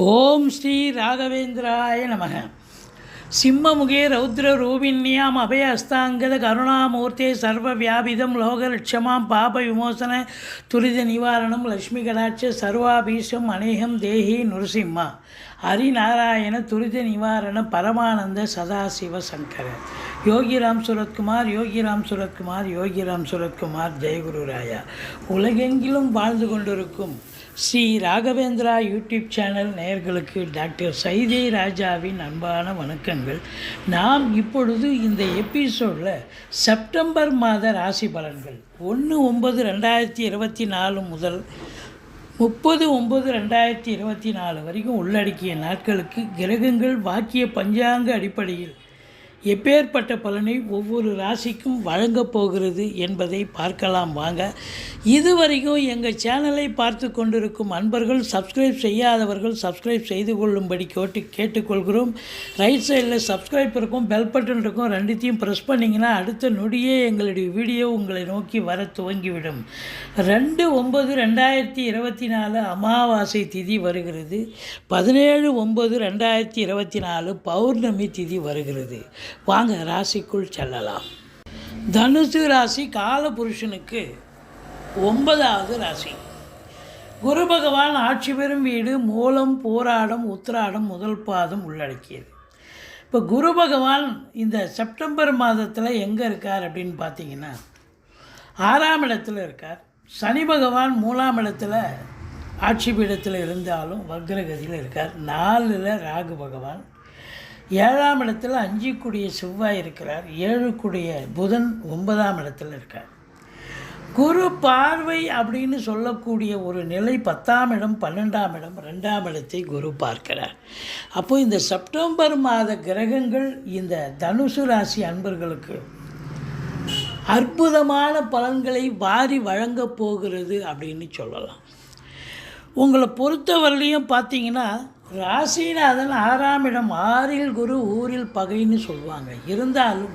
ஓம் ஸ்ரீ ராகவேந்திராய நமக. சிம்மமுகே ரௌத்ர ரூபிண்யாம் அபய அஸ்தாங்கத கருணாமூர்த்தே சர்வ வியாபிதம் லோகலட்சமாம் பாப விமோசன துரித நிவாரணம் லக்ஷ்மி கடாட்ச சர்வாபீஷம் அநேகம் தேஹி நுரசிம்மா. ஹரிநாராயண துரித நிவாரண பரமானந்த சதாசிவ சங்கர. யோகிராம் சுரத்குமார் யோகிராம் சுரத்குமார் யோகிராம் சுரத்குமார் ஜெயகுரு ராயா. உலகெங்கிலும் வாழ்ந்து கொண்டிருக்கும் ஸ்ரீ ராகவேந்திரா யூடியூப் சேனல் நேயர்களுக்கு டாக்டர் சைதே ராஜாவின் அன்பான வணக்கங்கள். நாம் இப்பொழுது இந்த எபிசோடில் செப்டம்பர் மாத ராசி பலன்கள். ஒன்று ஒன்பது ரெண்டாயிரத்தி இருபத்தி நாலு முதல் முப்பது ஒம்பது ரெண்டாயிரத்தி இருபத்தி நாலு வரைக்கும் உள்ளடக்கிய நாட்களுக்கு கிரகங்கள் வாக்கிய பஞ்சாங்க அடிப்படையில் எப்பேற்பட்ட பலனை ஒவ்வொரு ராசிக்கும் வழங்கப் போகிறது என்பதை பார்க்கலாம் வாங்க. இதுவரைக்கும் எங்கள் சேனலை பார்த்து கொண்டிருக்கும் அன்பர்கள் சப்ஸ்கிரைப் செய்யாதவர்கள் சப்ஸ்கிரைப் செய்து கொள்ளும்படி கேட்டு கேட்டுக்கொள்கிறோம். ரைட் சைடில் சப்ஸ்கிரைப் இருக்கும் பெல் பட்டன் இருக்கும் ரெண்டுத்தையும் ப்ரெஸ் பண்ணிங்கன்னா அடுத்த நொடியே எங்களுடைய வீடியோ உங்களை நோக்கி வர துவங்கிவிடும். ரெண்டு ஒம்பது ரெண்டாயிரத்தி இருபத்தி நாலு அமாவாசை திதி வருகிறது. பதினேழு ஒம்பது ரெண்டாயிரத்தி இருபத்தி நாலு பௌர்ணமி திதி வருகிறது. வாங்க ராசிக்குள் செல்லலாம். தனுசு ராசி காலபுருஷனுக்கு ஒன்பதாவது ராசி. குரு பகவான் ஆட்சி பெறும் வீடு மூலம் போராடம் உத்திராடம் முதல் பாதம் உள்ளடக்கியது. இப்போ குரு பகவான் இந்த செப்டம்பர் மாதத்தில் எங்கே இருக்கார் அப்படின்னு பார்த்தீங்கன்னா ஆறாம் இடத்துல இருக்கார். சனி பகவான் மூலாம் இடத்துல ஆட்சி பீடத்தில் இருந்தாலும் வக்ரகதியில் இருக்கார். நாலில் ராகு பகவான் ஏழாம் இடத்துல அஞ்சு கூடிய செவ்வாய் இருக்கிறார் ஏழு கூடிய புதன் ஒன்பதாம் இடத்துல இருக்கார். குரு பார்வை அப்படின்னு சொல்லக்கூடிய ஒரு நிலை பத்தாம் இடம் பன்னெண்டாம் இடம் ரெண்டாம் இடத்தை குரு பார்க்கிறார். அப்போ இந்த செப்டம்பர் மாத கிரகங்கள் இந்த தனுசு ராசி அன்பர்களுக்கு அற்புதமான பலன்களை வாரி வழங்கப் போகிறது அப்படின்னு சொல்லலாம். உங்களை பொறுத்தவரையிலையும் பார்த்தீங்கன்னா ராசிநாதன் ஆறாம் இடம் ஆறில் குரு ஊரில் பகைன்னு சொல்லுவாங்க. இருந்தாலும்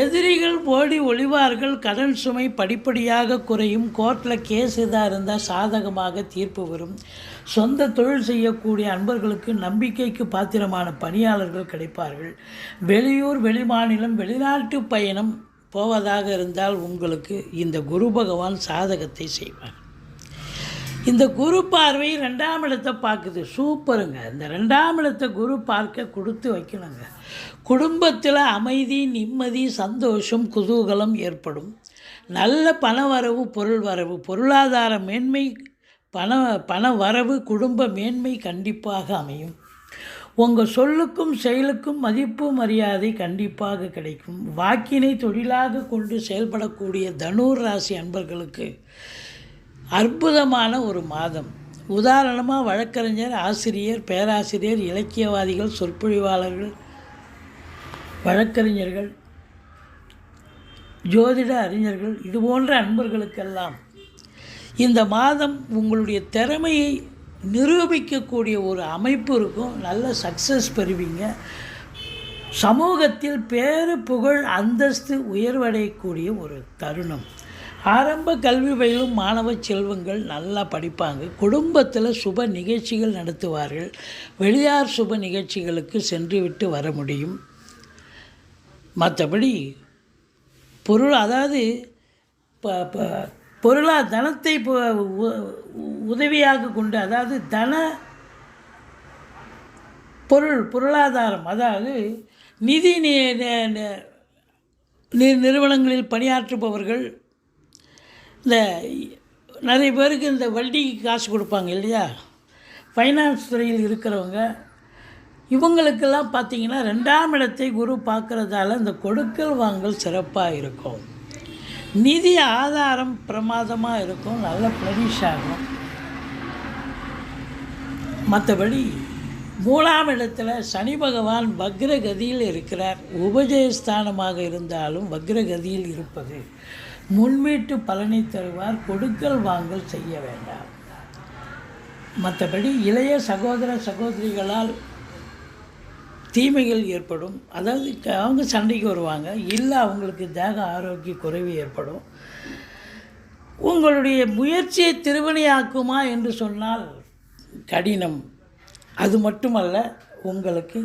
எதிரிகள் ஓடி ஒளிவார்கள் கடன் சுமை படிப்படியாக குறையும் கோர்ட்டில் கேஸ் எதாக இருந்தால் சாதகமாக தீர்ப்பு வரும். சொந்த தொழில் செய்யக்கூடிய அன்பர்களுக்கு நம்பிக்கைக்கு பாத்திரமான பணியாளர்கள் கிடைப்பார்கள். வெளியூர் வெளிமாநிலம் வெளிநாட்டு பயணம் போவதாக இருந்தால் உங்களுக்கு இந்த குரு பகவான் சாதகத்தை செய்வார். இந்த குரு பார்வை ரெண்டாம் இடத்தை பார்க்குது. சூப்பருங்க. இந்த ரெண்டாம் இடத்தை குரு பார்க்க கொடுத்து வைக்கணுங்க. குடும்பத்தில் அமைதி நிம்மதி சந்தோஷம் குதூகலம் ஏற்படும். நல்ல பண வரவு பொருள் வரவு. பொருளாதார மேன்மை பண பண வரவு குடும்ப மேன்மை கண்டிப்பாக அமையும். உங்கள் சொல்லுக்கும் செயலுக்கும் மதிப்பு மரியாதை கண்டிப்பாக கிடைக்கும். வாக்கினை தொழிலாக கொண்டு செயல்படக்கூடிய தனுர் ராசி அன்பர்களுக்கு அற்புதமான ஒரு மாதம். உதாரணமாக வழக்கறிஞர் ஆசிரியர் பேராசிரியர் இலக்கியவாதிகள் சொற்பொழிவாளர்கள் வழக்கறிஞர்கள் ஜோதிட அறிஞர்கள் இது போன்ற அன்பர்களுக்கெல்லாம் இந்த மாதம் உங்களுடைய திறமையை நிரூபிக்கக்கூடிய ஒரு அமைப்பு இருக்கும். நல்ல சக்ஸஸ் பெறுவீங்க. சமூகத்தில் பேரு புகழ் அந்தஸ்து உயர்வடையக்கூடிய ஒரு தருணம். ஆரம்ப கல்வி பயிலும் மாணவ செல்வங்கள் நல்லா படிப்பாங்க. குடும்பத்தில் சுப நிகழ்ச்சிகள் நடத்துவார்கள். வெளியார் சுப நிகழ்ச்சிகளுக்கு சென்று விட்டு வர முடியும். மற்றபடி பொருள் அதாவது இப்போ பொருளா தனத்தை உதவியாக கொண்டு அதாவது தன பொருள் பொருளாதாரம் அதாவது நிதி நிறுவனங்களில் பணியாற்றுபவர்கள் இந்த நிறைய பேருக்கு இந்த வட்டிக்கு காசு கொடுப்பாங்க இல்லையா? ஃபைனான்ஸ் துறையில் இருக்கிறவங்க இவங்களுக்கெல்லாம் பார்த்திங்கன்னா ரெண்டாம் இடத்தை குரு பார்க்குறதால இந்த கொடுக்கல் வாங்கல் சிறப்பாக இருக்கும். நிதி ஆதாரம் பிரமாதமாக இருக்கும் நல்ல ப்ளனிஷ் ஆகும். மற்றபடி மூணாம் இடத்துல சனி பகவான் வக்ரகதியில் இருக்கிறார். உபஜயஸ்தானமாக இருந்தாலும் வக்ரகதியில் இருப்பது முன்மீட்டு பலனை தருவார் கொடுக்கல் வாங்கல் செய்ய வேண்டாம். மற்றபடி இளைய சகோதர சகோதரிகளால் தீமைகள் ஏற்படும். அதாவது அவங்க சண்டைக்கு வருவாங்க. இல்லை அவங்களுக்கு தேக ஆரோக்கிய குறைவு ஏற்படும். உங்களுடைய முயற்சியை திருவினையாக்குமா என்று சொன்னால் கடினம். அது மட்டுமல்ல உங்களுக்கு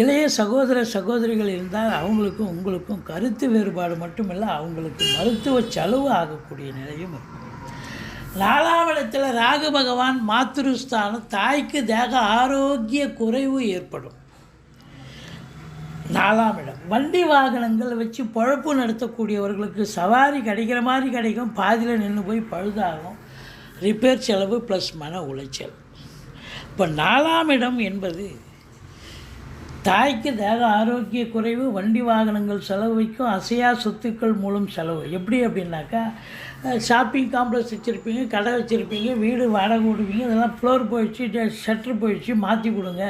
இளைய சகோதர சகோதரிகள் இருந்தால் அவங்களுக்கும் உங்களுக்கும் கருத்து வேறுபாடு மட்டுமில்லை அவங்களுக்கு மருத்துவ செலவு ஆகக்கூடிய நிலையும் இருக்கும். நாலாம் இடத்துல ராகு பகவான் மாத்திருஸ்தானம் தாய்க்கு தேக ஆரோக்கிய குறைவு ஏற்படும். நாலாம் இடம். வண்டி வாகனங்கள் வச்சு பொழப்பு நடத்தக்கூடியவர்களுக்கு சவாரி கிடைக்கிற மாதிரி கிடைக்கும். பாதியில் நின்று போய் பழுதாகும். ரிப்பேர் செலவு ப்ளஸ் மன உளைச்சல். இப்போ நாலாம் இடம் என்பது தாய்க்கு தேக ஆரோக்கிய குறைவு வண்டி வாகனங்கள் செலவு வைக்கும் அசையா சொத்துக்கள் மூலம் செலவு. எப்படி அப்படின்னாக்கா ஷாப்பிங் காம்ப்ளெக்ஸ் வச்சுருப்பீங்க கடை வச்சுருப்பீங்க வீடு வாடகை விடுவீங்க இதெல்லாம் ஃப்ளோர் போயிடுச்சு ஷட்டர் போயிடுச்சு மாற்றி கொடுங்க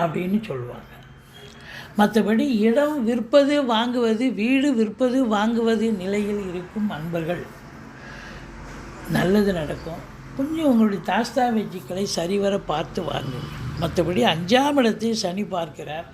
அப்படின்னு சொல்லுவாங்க. மற்றபடி இடம் விற்பது வாங்குவது வீடு விற்பது வாங்குவது நிலையில் இருக்கும் அன்பர்கள். நல்லது நடக்கும். கொஞ்சம் உங்களுடைய தாஸ்தாவேஜிக்களை சரிவர பார்த்து வாங்குங்க மற்றபடி அஞ்சாம் இடத்தை சனி பார்க்கிறார்.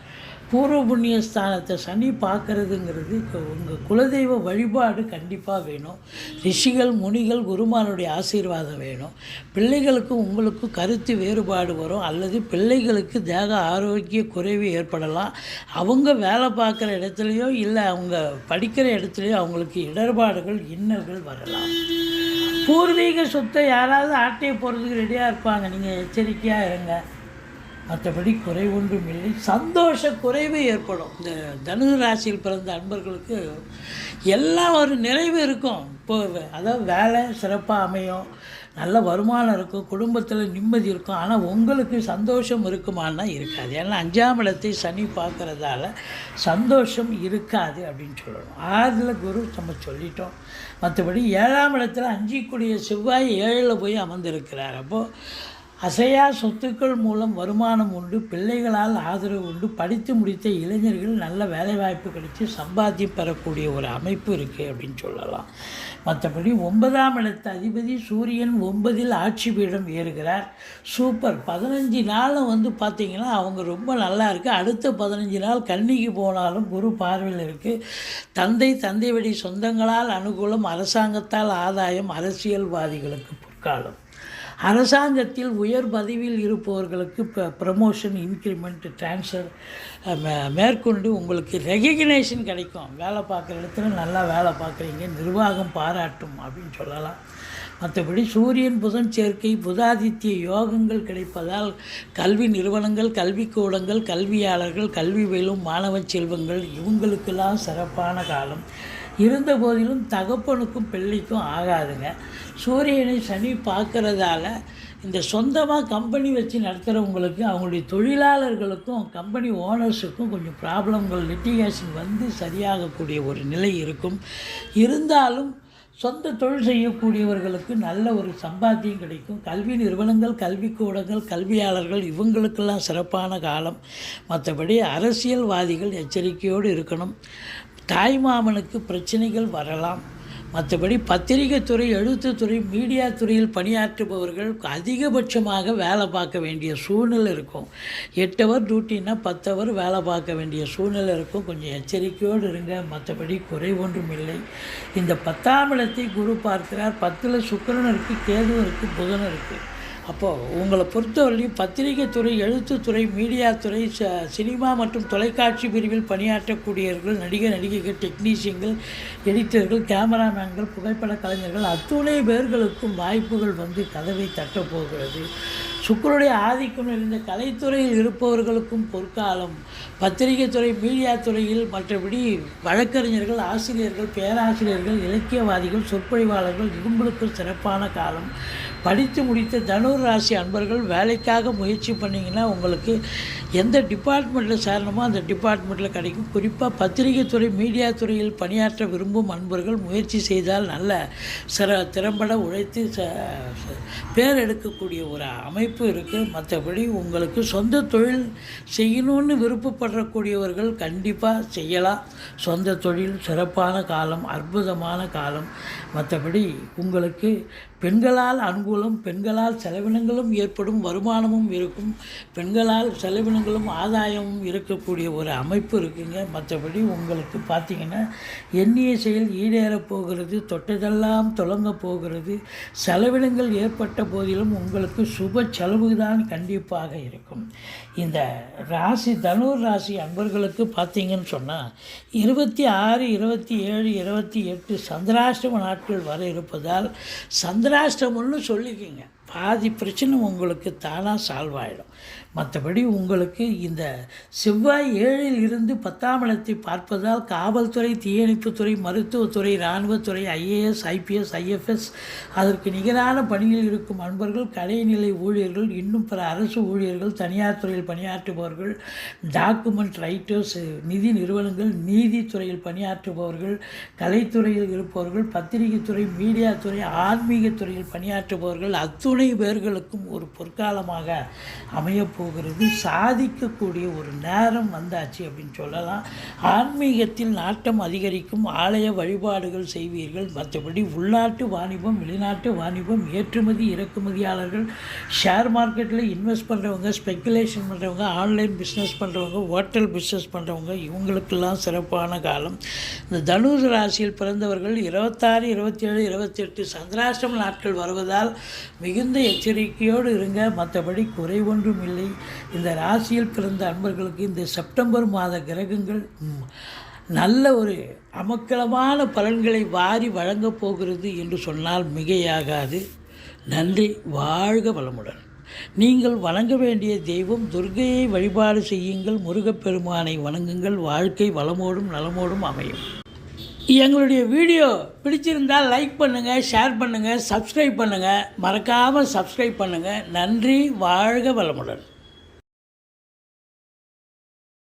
பூர்வ புண்ணிய ஸ்தானத்தை சனி பார்க்கறதுங்கிறது உங்கள் குலதெய்வ வழிபாடு கண்டிப்பாக வேணும். ரிஷிகள் முனிகள் குருமானுடைய ஆசீர்வாதம் வேணும். பிள்ளைகளுக்கும் உங்களுக்கும் கருத்து வேறுபாடு வரும். அல்லது பிள்ளைகளுக்கு தேக ஆரோக்கிய குறைவு ஏற்படலாம். அவங்க வேலை பார்க்குற இடத்துலையோ இல்லை அவங்க படிக்கிற இடத்துலையோ அவங்களுக்கு இடர்பாடுகள் இன்னல்கள் வரலாம். பூர்வீக சொத்தை யாராவது ஆட்டையை போகிறதுக்கு ரெடியாக இருப்பாங்க. நீங்கள் எச்சரிக்கையாக இருங்க. மற்றபடி குறை ஒன்றும் இல்லை. சந்தோஷ குறைவு ஏற்படும். இந்த தனுசு ராசியில் பிறந்த அன்பர்களுக்கு எல்லாம் ஒரு நிறைவு இருக்கும். இப்போ அதாவது வேலை சிறப்பாக அமையும். நல்ல வருமானம் இருக்கும் குடும்பத்தில் நிம்மதி இருக்கும் ஆனால் உங்களுக்கு சந்தோஷம் இருக்குமான்னா இருக்காது. ஏன்னா அஞ்சாம் இடத்தை சனி பார்க்குறதால சந்தோஷம் இருக்காது அப்படின்னு சொல்லணும். ஆறில் குரு நம்ம சொல்லிட்டோம். மற்றபடி ஏழாம் இடத்துல அஞ்சிக்குடிய செவ்வாய் ஏழில் போய் அமர்ந்திருக்கிறார். அப்போது அசையா சொத்துக்கள் மூலம் வருமானம் உண்டு பிள்ளைகளால் ஆதரவு உண்டு. படித்து முடித்த இளைஞர்கள் நல்ல வேலைவாய்ப்பு கிடைச்சி சம்பாத்தியம் பெறக்கூடிய ஒரு அமைப்பு இருக்குது அப்படின்னு சொல்லலாம். மற்றபடி ஒன்பதாம் இடத்து அதிபதி சூரியன் ஒன்பதில் ஆட்சி பீடம் ஏறுகிறார். சூப்பர் பதினஞ்சு நாளும் வந்து பார்த்திங்கன்னா அவங்க ரொம்ப நல்லா இருக்குது அடுத்த பதினஞ்சு நாள் கன்னிக்கு போனாலும் குரு பார்வையில் இருக்குது தந்தை தந்தை வழி சொந்தங்களால் அனுகூலம் அரசாங்கத்தால் ஆதாயம் அரசியல்வாதிகளுக்கு பொற்காலம். அரசாங்கத்தில் உயர் பதவியில் இருப்பவர்களுக்கு இப்போ ப்ரமோஷன் இன்க்ரிமெண்ட் ட்ரான்ஸ்ஃபர் மேற்கொண்டு உங்களுக்கு ரெகக்னேஷன் கிடைக்கும். வேலை பார்க்குற இடத்துல நல்லா வேலை பார்க்குறீங்க நிர்வாகம் பாராட்டும் அப்படின்னு சொல்லலாம். மற்றபடி சூரியன் புதன் சேர்க்கை புதாதித்ய யோகங்கள் கிடைப்பதால் கல்வி நிறுவனங்கள் கல்விக்கூடங்கள் கல்வியாளர்கள் கல்வி பயிலும் மாணவ செல்வங்கள் இவங்களுக்கெல்லாம் சிறப்பான காலம். இருந்த போதிலும் தகப்பனுக்கும் பிள்ளைக்கும் ஆகாதுங்க. சூரியனை சனி பார்க்கறதால இந்த சொந்தமாக கம்பெனி வச்சு நடத்துகிறவங்களுக்கு அவங்களுடைய தொழிலாளர்களுக்கும் கம்பெனி ஓனர்ஸுக்கும் கொஞ்சம் ப்ராப்ளங்கள் லிட்டிகேஷன் வந்து சரியாகக்கூடிய ஒரு நிலை இருக்கும். இருந்தாலும் சொந்த தொழில் செய்யக்கூடியவர்களுக்கு நல்ல ஒரு சம்பாத்தியம் கிடைக்கும். கல்வி நிறுவனங்கள் கல்விக்கூடங்கள் கல்வியாளர்கள் இவங்களுக்கெல்லாம் சிறப்பான காலம். மற்றபடி அரசியல்வாதிகள் எச்சரிக்கையோடு இருக்கணும். தாய்மாமனுக்கு பிரச்சனைகள் வரலாம். மற்றபடி பத்திரிகை துறை எழுத்துத்துறை மீடியா துறையில் பணியாற்றுபவர்கள் அதிகபட்சமாக வேலை பார்க்க வேண்டிய சூழ்நிலை இருக்கும். எட்டு ஹவர் டியூட்டின்னா பத்து ஹவர் வேலை பார்க்க வேண்டிய சூழ்நிலை இருக்கும். கொஞ்சம் எச்சரிக்கையோடு இருங்க. மற்றபடி குறை ஒன்றும் இல்லை. இந்த பத்தாம் இடத்தை குரு பார்க்கிறார். பத்தில் சுக்கரன் இருக்குது கேதுவும் இருக்குது புதனும் இருக்குது அப்போது உங்களை பொறுத்தவரையும் பத்திரிகை துறை எழுத்துத்துறை மீடியா துறை ச சினிமா மற்றும் தொலைக்காட்சி பிரிவில் பணியாற்றக்கூடியவர்கள் நடிகர் நடிகைகள் டெக்னீஷியன்கள் எடிட்டர்கள் கேமராமேன்கள் புகைப்பட கலைஞர்கள் அத்துணை பேர்களுக்கும் வாய்ப்புகள் வந்து கதவை தட்டப்போகிறது. சுக்கருடைய ஆதிக்கம் நிறைந்த கலைத்துறையில் இருப்பவர்களுக்கும் பொற்காலம். பத்திரிகை துறை மீடியா துறையில் மற்றபடி வழக்கறிஞர்கள் ஆசிரியர்கள் பேராசிரியர்கள் இலக்கியவாதிகள் சொற்பொழிவாளர்கள் இவங்களுக்கும் சிறப்பான காலம். படித்து முடித்த தனுர் ராசி அன்பர்கள் வேலைக்காக முயற்சி பண்ணிங்கன்னா உங்களுக்கு எந்த டிபார்ட்மெண்ட்டில் சேரணுமோ அந்த டிபார்ட்மெண்ட்டில் கிடைக்கும். குறிப்பாக பத்திரிகை துறை மீடியா துறையில் பணியாற்ற விரும்பும் அன்பர்கள் முயற்சி செய்தால் நல்ல சிற திறம்பட உழைத்து ச பேர் எடுக்கக்கூடிய ஒரு அமைப்பு இருக்குது மற்றபடி உங்களுக்கு சொந்த தொழில் செய்யணும்னு விருப்பப்படக்கூடியவர்கள் கண்டிப்பாக செய்யலாம். சொந்த தொழில் சிறப்பான காலம் அற்புதமான காலம். மற்றபடி உங்களுக்கு பெண்களால் அனுகூலம் பெண்களால் செலவினங்களும் ஏற்படும் வருமானமும் இருக்கும். பெண்களால் செலவினங்கள் லாபங்களும் ஆதாயமும் இருக்கக்கூடிய ஒரு அமைப்பு இருக்குங்க. மற்றபடி உங்களுக்கு பார்த்தீங்கன்னா எண்ணிய செயல் ஈடேறப் போகிறது தொட்டதெல்லாம் தொடங்க போகிறது. செலவினங்கள் ஏற்பட்ட போதிலும் உங்களுக்கு சுப செலவு தான் கண்டிப்பாக இருக்கும். இந்த ராசி தனுர் ராசி அன்பர்களுக்கு பார்த்தீங்கன்னு சொன்னால் இருபத்தி ஆறு இருபத்தி ஏழு இருபத்தி எட்டு சந்திராஷ்டம நாட்கள் வர இருப்பதால் சந்திராஷ்டமம்னு சொல்லிக்கிங்க. பாதி பிரச்சனை உங்களுக்கு தானாக சால்வ் ஆகிடும் மற்றபடி உங்களுக்கு இந்த செவ்வாய் ஏழில் இருந்து பத்தாம் இடத்தை பார்ப்பதால் காவல்துறை தீயணைப்புத்துறை மருத்துவத்துறை இராணுவத்துறை ஐஏஎஸ் ஐபிஎஸ் ஐஎஃப்எஸ் அதற்கு நிகரான பணியில் இருக்கும் அன்பர்கள் கலைநிலை ஊழியர்கள் இன்னும் பிற அரசு ஊழியர்கள் தனியார் துறையில் பணியாற்றுபவர்கள் டாக்குமெண்ட் ரைட்டர்ஸ் நிதி நிறுவனங்கள் நீதித்துறையில் பணியாற்றுபவர்கள் கலைத்துறையில் இருப்பவர்கள் பத்திரிகை துறை மீடியா துறை ஆன்மீக துறையில் பணியாற்றுபவர்கள் அத்துணை பேர்களுக்கும் ஒரு பொற்காலமாக அமையப்போ போகிறது சாதிக்கக்கூடிய ஒரு நேரம் வந்தாச்சு அப்படின்னு சொல்லலாம். ஆன்மீகத்தில் நாட்டம் அதிகரிக்கும் ஆலய வழிபாடுகள் செய்வீர்கள். மற்றபடி உள்நாட்டு வாணிபம் வெளிநாட்டு வாணிபம் ஏற்றுமதி இறக்குமதியாளர்கள் ஷேர் மார்க்கெட்டில் இன்வெஸ்ட் பண்ணுறவங்க ஸ்பெக்குலேஷன் பண்ணுறவங்க ஆன்லைன் பிஸ்னஸ் பண்ணுறவங்க ஹோட்டல் பிஸ்னஸ் பண்ணுறவங்க இவங்களுக்கெல்லாம் சிறப்பான காலம். இந்த தனுசு ராசியில் பிறந்தவர்கள் இருபத்தாறு இருபத்தேழு இருபத்தெட்டு சந்திராஷ்டம நாட்கள் வருவதால் மிகுந்த எச்சரிக்கையோடு இருங்க. மற்றபடி குறை ஒன்றும் இல்லை. இந்த ராசியில் பிறந்த அன்பர்களுக்கு இந்த செப்டம்பர் மாத கிரகங்கள் நல்ல ஒரு அமக்கலமான பலன்களை வாரி வழங்கப் போகிறது என்று சொன்னால் மிகையாகாது. நன்றி வாழ்க வளமுடன். நீங்கள் வணங்க வேண்டிய தெய்வம் துர்கையை வழிபாடு செய்யுங்கள் முருகப்பெருமானை வணங்குங்கள் வாழ்க்கை வளமோடும் நலமோடும் அமையும். எங்களுடைய வீடியோ பிடிச்சிருந்தால் லைக் பண்ணுங்கள் ஷேர் பண்ணுங்கள் சப்ஸ்கிரைப் பண்ணுங்கள் மறக்காமல் சப்ஸ்கிரைப் பண்ணுங்கள் நன்றி வாழ்க வளமுடன்.